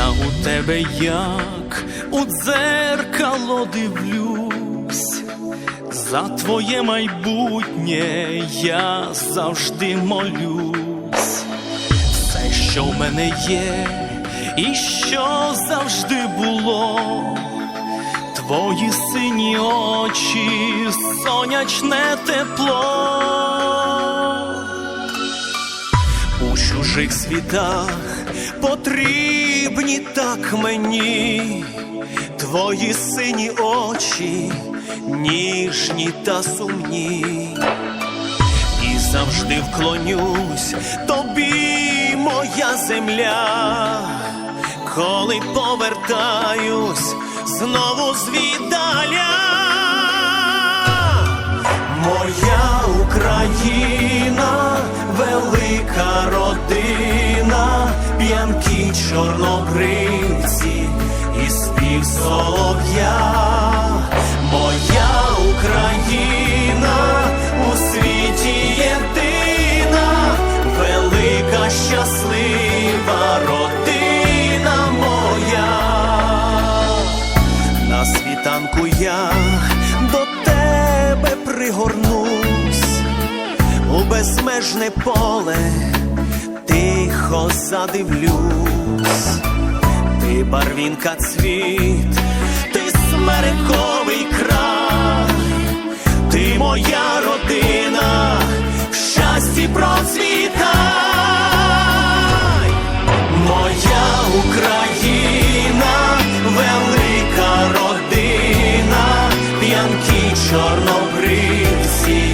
у тебе як у дзеркало дивлюсь, за твоє майбутнє я завжди молюсь. Все, що в мене є, і що завжди було, твої сині очі, сонячне тепло. У чужих світах потрібні так мені, твої сині очі, ніжні та сумні, і завжди вклонюсь тобі, моя земля, коли повертаюсь знову звідаля. Чорнобривці і спів солов'я. Моя Україна у світі єдина, велика щаслива родина моя. На світанку я до тебе пригорнусь. У безмежне поле, тихо задивлюсь, рос, ти барвінка цвіт, ти смерковий край, ти моя родина, в щасті процвітай, моя Україна, велика родина, п'янкі чорнобривці.